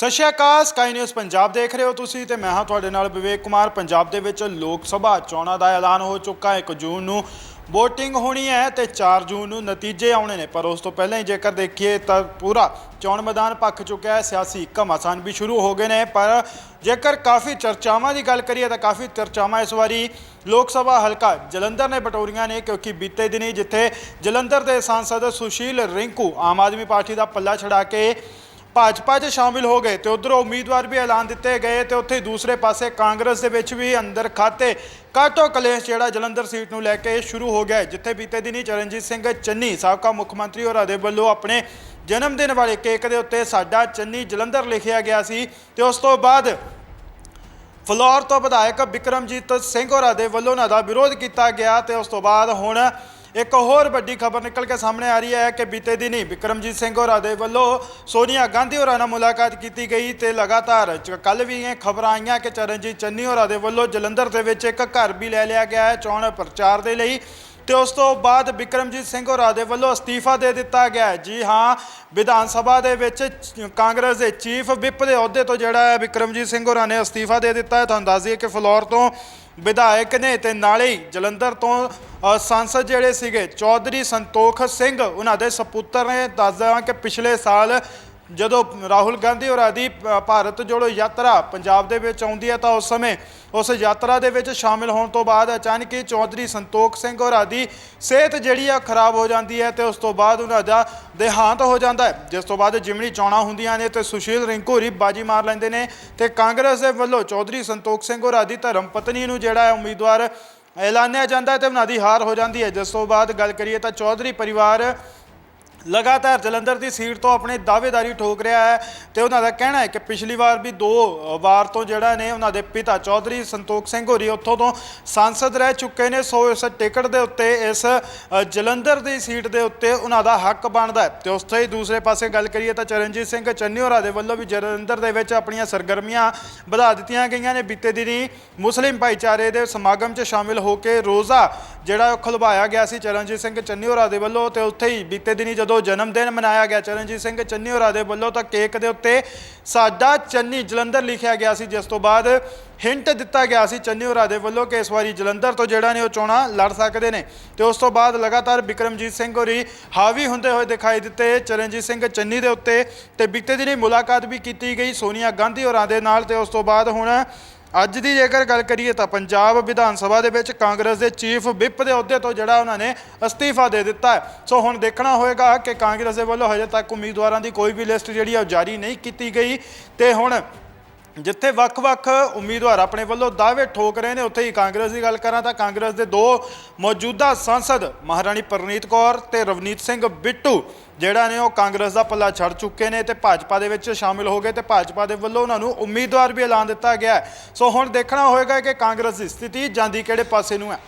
ਸਤਿ ਸ਼੍ਰੀ ਅਕਾਲ ਸਕਾਈ ਨਿਊਜ਼ ਪੰਜਾਬ ਦੇਖ ਰਹੇ ਹੋ ਤੁਸੀਂ ਤੇ ਮੈਂ ਹਾਂ ਤੁਹਾਡੇ ਨਾਲ ਵਿਵੇਕ ਕੁਮਾਰ। ਪੰਜਾਬ ਦੇ ਵਿੱਚ ਲੋਕ ਸਭਾ ਚੋਣਾਂ ਦਾ ਐਲਾਨ ਹੋ ਚੁੱਕਾ 1 ਜੂਨ ਨੂੰ VOTING ਹੋਣੀ ਹੈ ਤੇ 4 ਜੂਨ ਨੂੰ ਨਤੀਜੇ ਆਉਣੇ ਨੇ। ਪਰ ਉਸ ਤੋਂ ਪਹਿਲਾਂ ਹੀ ਜੇਕਰ ਦੇਖੀਏ ਤਾਂ ਪੂਰਾ ਚੋਣ ਮੈਦਾਨ ਪੱਕ ਚੁੱਕਿਆ ਹੈ। ਸਿਆਸੀ ਘਮਾਸਾਨ ਵੀ ਸ਼ੁਰੂ ਹੋ ਗਏ ਨੇ। ਪਰ ਜੇਕਰ ਕਾਫੀ ਚਰਚਾਵਾਂ ਦੀ ਗੱਲ ਕਰੀਏ ਤਾਂ ਕਾਫੀ ਚਰਚਾਵਾਂ ਇਸ ਵਾਰੀ ਲੋਕ ਸਭਾ ਹਲਕਾ ਜਲੰਧਰ ਨੇ ਬਟੋਰੀਆਂ ਨੇ, ਕਿਉਂਕਿ ਬੀਤੇ ਦਿਨੀ ਜਿੱਥੇ ਜਲੰਧਰ ਦੇ ਸਾਂਸਦ ਸੁਸ਼ੀਲ ਰਿੰਕੂ ਆਮ ਆਦਮੀ ਪਾਰਟੀ ਦਾ ਪੱਲਾ ਛਡਾ ਕੇ ਭਾਜਪਾ 'ਚ ਸ਼ਾਮਿਲ ਹੋ ਗਏ ਤੇ ਉਧਰੋਂ ਉਮੀਦਵਾਰ ਵੀ ਐਲਾਨ ਦਿੱਤੇ ਗਏ ਤੇ ਉੱਥੇ ਦੂਸਰੇ ਪਾਸੇ ਕਾਂਗਰਸ ਦੇ ਵਿੱਚ ਵੀ ਅੰਦਰ ਖਾਤੇ ਕਾਟੋ ਕਲੇਸ਼ ਜਿਹੜਾ ਜਲੰਧਰ ਸੀਟ ਨੂੰ ਲੈ ਕੇ ਸ਼ੁਰੂ ਹੋ ਗਿਆ ਜਿੱਥੇ ਬੀਤੇ ਦਿਨੀ ਚਰਨਜੀਤ ਸਿੰਘ ਚੰਨੀ ਸਾਬਕਾ ਮੁੱਖ ਮੰਤਰੀ ਹੋਰਾਂ ਦੇ ਵੱਲੋਂ ਆਪਣੇ ਜਨਮ ਦਿਨ ਵਾਲੇ ਕੇਕ ਦੇ ਉੱਤੇ ਸਾਡਾ ਚੰਨੀ ਜਲੰਧਰ ਲਿਖਿਆ ਗਿਆ ਸੀ ਤੇ ਉਸ ਤੋਂ ਬਾਅਦ ਫਲੋਰ ਤੋਂ ਵਿਧਾਇਕ ਵਿਕਰਮਜੀਤ ਸਿੰਘ ਹੋਰਾਂ ਦੇ ਵੱਲੋਂ ਉਹਨਾਂ ਦਾ ਵਿਰੋਧ ਕੀਤਾ ਗਿਆ ਤੇ ਉਸ ਤੋਂ ਬਾਅਦ ਹੁਣ ਇੱਕ ਹੋਰ ਵੱਡੀ ਖਬਰ ਨਿਕਲ ਕੇ ਸਾਹਮਣੇ ਆ ਰਹੀ ਹੈ ਕਿ ਬੀਤੇ ਦਿਨੀ ਵਿਕਰਮਜੀਤ ਸਿੰਘ ਹੋਰਾਂ ਦੇ ਵੱਲੋਂ ਸੋਨੀਆ ਗਾਂਧੀ ਹੋਰਾਂ ਨਾਲ ਮੁਲਾਕਾਤ ਕੀਤੀ ਗਈ ਤੇ ਲਗਾਤਾਰ ਕੱਲ ਵੀ ਇਹ ਖਬਰਾਂ ਆਈਆਂ ਕਿ ਚਰਨਜੀਤ ਚੰਨੀ ਹੋਰਾਂ ਦੇ ਵੱਲੋਂ ਜਲੰਧਰ ਦੇ ਵਿੱਚ ਇੱਕ ਘਰ ਵੀ ਲੈ ਲਿਆ ਗਿਆ ਹੈ ਚੋਣ ਪ੍ਰਚਾਰ ਦੇ ਲਈ। ਤੇ ਉਸ ਤੋਂ ਬਾਅਦ ਬਿਕਰਮਜੀਤ ਸਿੰਘ ਹੋਰਾਂ ਦੇ ਵੱਲੋਂ ਅਸਤੀਫਾ ਦੇ ਦਿੱਤਾ ਗਿਆ ਜੀ ਹਾਂ, ਵਿਧਾਨ ਸਭਾ ਦੇ ਵਿੱਚ ਕਾਂਗਰਸ ਦੇ ਚੀਫ ਵਿਪ ਦੇ ਅਹੁਦੇ ਤੋਂ ਜਿਹੜਾ ਹੈ ਬਿਕਰਮਜੀਤ ਸਿੰਘ ਹੋਰਾਂ ਨੇ ਅਸਤੀਫਾ ਦੇ ਦਿੱਤਾ ਹੈ। ਤੁਹਾਨੂੰ ਦੱਸ ਦਈਏ ਕਿ ਫਲੋਰ ਤੋਂ ਵਿਧਾਇਕ ਨੇ ਤੇ ਨਾਲੇ ਹੀ ਜਲੰਧਰ ਤੋਂ ਸੰਸਦ ਜਿਹੜੇ ਸੀਗੇ, ਚੌਧਰੀ ਸੰਤੋਖ ਸਿੰਘ, ਉਹਨਾਂ ਦੇ ਸਪੁੱਤਰ ਨੇ। ਦੱਸਦਾ ਕਿ ਪਿਛਲੇ ਸਾਲ ਜਦੋਂ ਰਾਹੁਲ ਗਾਂਧੀ ਹੋਰਾਂ ਦੀ ਭਾਰਤ ਜੋੜੋ ਯਾਤਰਾ ਪੰਜਾਬ ਦੇ ਵਿੱਚ ਆਉਂਦੀ ਹੈ ਤਾਂ ਉਸ ਸਮੇਂ ਉਸ ਯਾਤਰਾ ਦੇ ਵਿੱਚ ਸ਼ਾਮਿਲ ਹੋਣ ਤੋਂ ਬਾਅਦ ਅਚਾਨਕ ਹੀ ਚੌਧਰੀ ਸੰਤੋਖ ਸਿੰਘ ਹੋਰਾਂ ਦੀ ਸਿਹਤ ਜਿਹੜੀ ਆ ਖਰਾਬ ਹੋ ਜਾਂਦੀ ਹੈ ਤੇ ਉਸ ਤੋਂ ਬਾਅਦ ਉਹਨਾਂ ਦਾ ਦੇਹਾਂਤ ਹੋ ਜਾਂਦਾ ਹੈ। ਜਿਸ ਤੋਂ ਬਾਅਦ ਜਿਮਣੀ ਚੋਣਾਂ ਹੁੰਦੀਆਂ ਨੇ ਤੇ ਸੁਸ਼ੀਲ ਰਿੰਕੂਰੀ ਬਾਜੀ ਮਾਰ ਲੈਂਦੇ ਨੇ ਤੇ ਕਾਂਗਰਸ ਦੇ ਵੱਲੋਂ ਚੌਧਰੀ ਸੰਤੋਖ ਸਿੰਘ ਹੋਰਾਂ ਦੀ ਧਰਮ ਪਤਨੀ ਨੂੰ ਜਿਹੜਾ ਹੈ ਉਮੀਦਵਾਰ ਐਲਾਨਿਆ ਜਾਂਦਾ ਹੈ ਤੇ ਉਹਨਾਂ ਦੀ ਹਾਰ ਹੋ ਜਾਂਦੀ ਹੈ। ਜਿਸ ਤੋਂ ਬਾਅਦ ਗੱਲ ਕਰੀਏ ਤਾਂ ਚੌਧਰੀ ਪਰਿਵਾਰ ਲਗਾਤਾਰ ਜਲੰਧਰ ਦੀ ਸੀਟ ਤੋਂ ਆਪਣੇ ਦਾਅਵੇਦਾਰੀ ਠੋਕ ਰਿਹਾ ਹੈ ਤੇ ਉਹਨਾਂ ਦਾ ਕਹਿਣਾ ਹੈ ਕਿ ਪਿਛਲੀ ਵਾਰ ਵੀ ਦੋ ਵਾਰ ਤੋਂ ਜਿਹੜਾ ਨੇ ਉਹਨਾਂ ਦੇ ਪਿਤਾ ਚੌਧਰੀ ਸੰਤੋਖ ਸਿੰਘ ਹੋਰੀ ਉੱਥੋਂ ਤੋਂ ਸਾਂਸਦ ਰਹਿ ਚੁੱਕੇ ਨੇ, ਸੋ ਇਸ ਟਿਕਟ ਦੇ ਉੱਤੇ, ਇਸ ਜਲੰਧਰ ਦੀ ਸੀਟ ਦੇ ਉੱਤੇ ਉਹਨਾਂ ਦਾ ਹੱਕ ਬਣਦਾ ਹੈ। ਤੇ ਉਸ ਤੋਂ ਹੀ ਦੂਸਰੇ ਪਾਸੇ ਗੱਲ ਕਰੀਏ ਤਾਂ ਚਰਨਜੀਤ ਸਿੰਘ ਚੰਨੀ ਹੋਰਾਂ ਦੇ ਵੱਲੋਂ ਵੀ ਜਲੰਧਰ ਦੇ ਵਿੱਚ ਆਪਣੀਆਂ ਸਰਗਰਮੀਆਂ ਵਧਾ ਦਿੱਤੀਆਂ ਗਈਆਂ ਨੇ। ਬੀਤੇ ਦਿਨੀ ਮੁਸਲਿਮ ਭਾਈਚਾਰੇ ਦੇ ਸਮਾਗਮ 'ਚ ਸ਼ਾਮਿਲ ਹੋ ਕੇ ਰੋਜ਼ਾ ਜਿਹੜਾ ਉਹ ਖੁਲਵਾਇਆ ਗਿਆ ਸੀ ਚਰਨਜੀਤ ਸਿੰਘ ਚੰਨੀ ਹੋਰਾਂ ਦੇ ਵੱਲੋਂ ਤੇ ਉੱਥੇ ਹੀ ਬੀਤੇ ਦਿਨੀ ਜਦੋਂ ਜਨਮ ਦਿਨ ਮਨਾਇਆ ਗਿਆ, ਚਰਨਜੀਤ ਸਿੰਘ ਚੰਨੀ ਹੋਰਾਂ ਦੇ ਵੱਲੋਂ ਤਾਂ ਕੇਕ ਦੇ ਉੱਤੇ ਸਾਡਾ ਚੰਨੀ ਜਲੰਧਰ ਲਿਖਿਆ ਗਿਆ ਸੀ, ਜਿਸ ਤੋਂ ਬਾਅਦ ਹਿੰਟ ਦਿੱਤਾ ਗਿਆ ਸੀ ਚੰਨੀ ਹੋਰਾਂ ਦੇ ਵੱਲੋਂ ਕਿ ਇਸ ਵਾਰੀ ਜਲੰਧਰ ਤੋਂ ਜਿਹੜਾ ਨੇ ਉਹ ਚੋਣਾਂ ਲੜ ਸਕਦੇ ਨੇ। ਤੇ ਉਸ ਤੋਂ ਬਾਅਦ ਲਗਾਤਾਰ ਵਿਕਰਮਜੀਤ ਸਿੰਘ ਹੋਰੀ ਹਾਵੀ ਹੁੰਦੇ ਹੋਏ ਦਿਖਾਈ ਦਿੱਤੇ। ਚਰਨਜੀਤ ਸਿੰਘ ਚੰਨੀ ਦੇ ਉੱਤੇ ਤੇ ਬੀਤੇ ਦਿਨੀ ਮੁਲਾਕਾਤ ਵੀ ਕੀਤੀ ਗਈ, ਸੋਨੀਆ ਗਾਂਧੀ ਹੋਰਾਂ ਦੇ ਨਾਲ ਤੇ ਉਸ ਤੋਂ ਬਾਅਦ ਹੁਣ ਅੱਜ ਦੀ ਜੇਕਰ ਗੱਲ ਕਰੀਏ ਤਾਂ ਪੰਜਾਬ ਵਿਧਾਨ ਸਭਾ ਦੇ ਵਿੱਚ ਕਾਂਗਰਸ ਦੇ ਚੀਫ ਵਿਪ ਦੇ ਅਹੁਦੇ ਤੋਂ ਜਿਹੜਾ ਉਹਨਾਂ ਨੇ ਅਸਤੀਫਾ ਦੇ ਦਿੱਤਾ ਹੈ। ਸੋ ਹੁਣ ਦੇਖਣਾ ਹੋਏਗਾ ਕਿ ਕਾਂਗਰਸ ਦੇ ਵੱਲੋਂ ਹਜੇ ਤੱਕ ਉਮੀਦਵਾਰਾਂ ਦੀ ਕੋਈ ਵੀ ਲਿਸਟ ਜਿਹੜੀ ਆ ਉਹ ਜਾਰੀ ਨਹੀਂ ਕੀਤੀ ਗਈ। ਤੇ ਹੁਣ ਜਿੱਥੇ ਵੱਖ-ਵੱਖ ਉਮੀਦਵਾਰ ਆਪਣੇ ਵੱਲੋਂ ਦਾਅਵੇ ਠੋਕ ਰਹੇ ਨੇ, ਉੱਥੇ ਹੀ ਕਾਂਗਰਸ ਦੀ ਗੱਲ ਕਰਾਂ ਤਾਂ ਕਾਂਗਰਸ ਦੇ ਦੋ ਮੌਜੂਦਾ ਸੰਸਦ ਮਹਾਰਾਣੀ ਪਰਨੀਤ ਕੌਰ ਤੇ ਰਵਨੀਤ ਸਿੰਘ ਬਿੱਟੂ, ਜਿਹੜਾ ਨੇ ਉਹ ਕਾਂਗਰਸ ਦਾ ਪੱਲਾ ਛੱਡ ਚੁੱਕੇ ਨੇ ਤੇ ਭਾਜਪਾ ਦੇ ਵਿੱਚ ਸ਼ਾਮਿਲ ਹੋ ਗਏ ਤੇ ਭਾਜਪਾ ਦੇ ਵੱਲੋਂ ਉਹਨਾਂ ਨੂੰ ਉਮੀਦਵਾਰ ਵੀ ਐਲਾਨ ਦਿੱਤਾ ਗਿਆ ਹੈ। ਸੋ ਹੁਣ ਦੇਖਣਾ ਹੋਏਗਾ ਕਿ ਕਾਂਗਰਸ ਦੀ ਸਥਿਤੀ ਜਾਂਦੀ ਕਿਹੜੇ ਪਾਸੇ ਨੂੰ ਹੈ